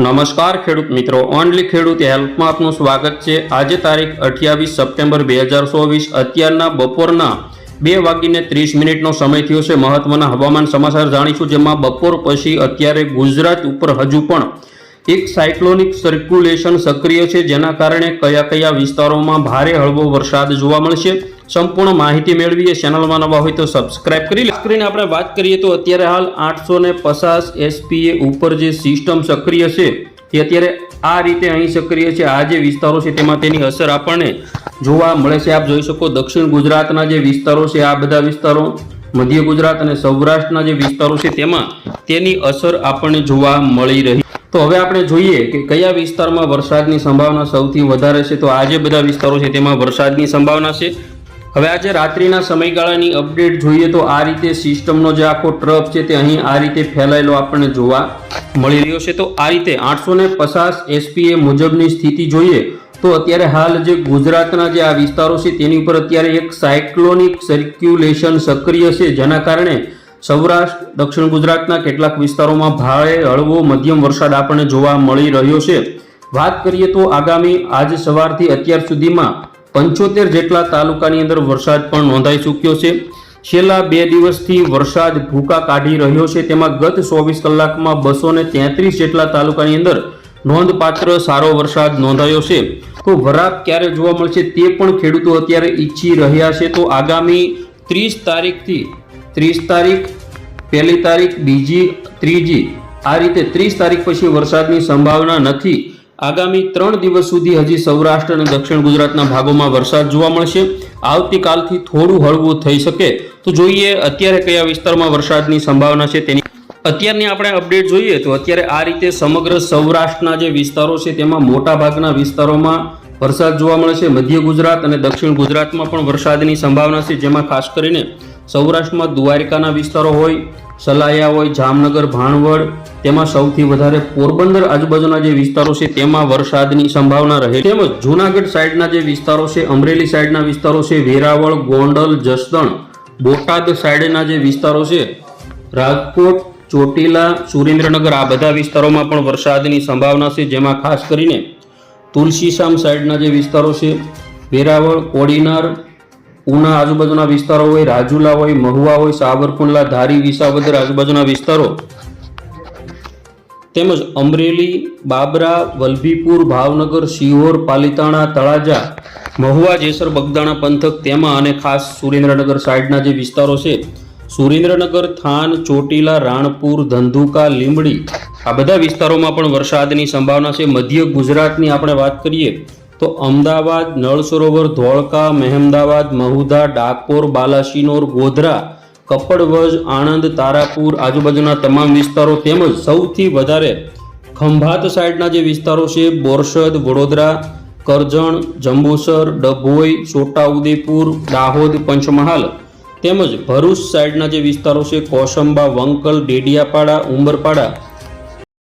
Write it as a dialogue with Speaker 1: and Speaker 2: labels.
Speaker 1: નમસ્કાર ખેડૂત મિત્રો, ઓનલી ખેડૂત હેલ્પમાં આપનું સ્વાગત છે. આજે તારીખ અઠ્યાવીસ સપ્ટેમ્બર બે હજાર ચોવીસ, અત્યારના બપોરના બે વાગીને ત્રીસ મિનિટનો સમય થયો છે. મહત્વના હવામાન સમાચાર જાણીશું, જેમાં બપોર પછી અત્યારે ગુજરાત ઉપર હજુ પણ એક સાયક્લોનિક સર્ક્યુલેશન સક્રિય છે, જેના કારણે કયા કયા વિસ્તારોમાં ભારે હળવો વરસાદ જોવા મળશે. સંપૂર્ણ માહિતી મેળવીએ ચેનલમાં નવા હોય તો સબસ્ક્રાઇબ કરી લે. કરીને આપણે વાત કરીએ તો અત્યારે હાલ આઠસો ને પચાસ એસપીએ ઉપર જે સિસ્ટમ સક્રિય છે, તે અત્યારે આ રીતે અહીં સક્રિય છે. આ જે વિસ્તારો છે, તેમાં તેની અસર આપણને જોવા મળે છે. આપ જોઈ શકો દક્ષિણ ગુજરાતના જે વિસ્તારો છે, આ બધા વિસ્તારો, મધ્ય ગુજરાત અને સૌરાષ્ટ્રના જે વિસ્તારો છે, તેમાં તેની અસર આપણને જોવા મળી રહી. તો હવે આપણે જોઈએ કે કયા વિસ્તારમાં વરસાદની સંભાવના સૌથી વધારે છે. તો આ જે બધા વિસ્તારો છે, તેમાં વરસાદની સંભાવના છે. હવે આજે રાત્રિના સમયગાળાની અપડેટ જોઈએ તો આ રીતે સિસ્ટમનો જે આખો ટ્રફ છે તે અહીં આ રીતે ફેલાયેલો આપણને જોવા મળી રહ્યો છે. તો આ રીતે આઠસો ને પચાસ એસપીએ મુજબની સ્થિતિ જોઈએ તો અત્યારે હાલ જે ગુજરાતના જે આ વિસ્તારો છે તેની ઉપર અત્યારે એક સાયક્લોનિક સર્ક્યુલેશન સક્રિય છે. જેના કારણે સૌરાષ્ટ્ર, દક્ષિણ ગુજરાતના કેટલાક વિસ્તારોમાં ભારે હળવો મધ્યમ વરસાદ આપણને જોવા મળી રહ્યો છે. વાત કરીએ તો આગામી આજ સવારથી અત્યાર સુધીમાં પંચોતેર જેટલા તાલુકાની અંદર વરસાદ પણ નોંધાઈ ચૂક્યો છે. છેલ્લા બે દિવસથી વરસાદ ભૂકા કાઢી રહ્યો છે. તેમાં ગત ચોવીસ કલાકમાં બસો તેત્રીસ જેટલા તાલુકાની અંદર નોંધપાત્ર સારો વરસાદ નોંધાયો છે. તો વરાપ ક્યારે જોવા મળશે તે પણ ખેડૂતો અત્યારે ઈચ્છી રહ્યા છે. તો આગામી ત્રીસ તારીખથી ત્રીસ તારીખ, પહેલી તારીખ, બીજી, ત્રીજી, આ રીતે ત્રીસ તારીખ પછી વરસાદની સંભાવના નથી. આગામી ત્રણ દિવસ સુધી હજી સૌરાષ્ટ્ર અને દક્ષિણ ગુજરાતના ભાગોમાં વરસાદ જોવા મળશે. આવતીકાલથી થોડું હળવું થઈ શકે. તો જોઈએ અત્યારે કયા વિસ્તારમાં વરસાદની સંભાવના છે તેની. અત્યારની આપણે અપડેટ જોઈએ તો અત્યારે આ રીતે સમગ્ર સૌરાષ્ટ્રના જે વિસ્તારો છે તેમાં મોટા ભાગના વિસ્તારોમાં વરસાદ જોવા મળે છે. મધ્ય ગુજરાત અને દક્ષિણ ગુજરાતમાં પણ વરસાદની સંભાવના છે, જેમાં ખાસ કરીને સૌરાષ્ટ્રમાં દ્વારિકાના વિસ્તારો હોય, સલાયા હોય, જામનગર, ભાણવડ, તેમાં સૌથી વધારે પોરબંદર આજુબાજુના જે વિસ્તારો છે, તેમાં વરસાદની સંભાવના રહે તેમજ જૂનાગઢ સાઈડના જે વિસ્તારો છે, અમરેલી સાઈડના વિસ્તારો છે, વેરાવળ, ગોંડલ, જસદણ, બોટાદ સાઈડના જે વિસ્તારો છે, રાજકોટ, ચોટીલા, સુરેન્દ્રનગર, આ બધા વિસ્તારોમાં પણ વરસાદની સંભાવના છે. જેમાં ખાસ કરીને તુલસીશામ સાઈડના જે વિસ્તારો છે, વેરાવળ, કોડીનાર ઉના આજુબાજુના વિસ્તારો હોય, રાજુલા હોય, મહુવા હોય, સાવરકુંડલા, ધારી, વિસાવદર આજુબાજુના વિસ્તારો. તેમજ અમરેલી, બાબરા, વલભીપુર, ભાવનગર, શિહોર, પાલિતાણા, તળાજા, મહુવા, જેસર, બગદાણા, પંથક, તેમાં અને ખાસ સુરેન્દ્રનગર સાઈડના જે વિસ્તારો છે, સુરેન્દ્રનગર, થાન, ચોટીલા, રાણપુર, ધંધુકા, લીંબડી, આ બધા વિસ્તારોમાં પણ વરસાદની સંભાવના છે. મધ્ય ગુજરાતની આપણે વાત કરીએ તો અમદાવાદ, નળ સરોવર, ધોળકા, મહેમદાવાદ, મહુધા, ડાકોર, બાલાસિનોર, ગોધરા, કપડવજ, આણંદ, તારાપુર આજુબાજુના તમામ વિસ્તારો તેમજ સૌથી વધારે ખંભાત સાઈડના જે વિસ્તારો છે, બોરસદ, વડોદરા, કરજણ, જંબુસર, ડભોઈ, છોટાઉદેપુર, દાહોદ, પંચમહાલ તેમજ ભરૂચ સાઈડના જે વિસ્તારો છે, કોસંબા, વંકલ, ડેડિયાપાડા, ઉંબરપાડા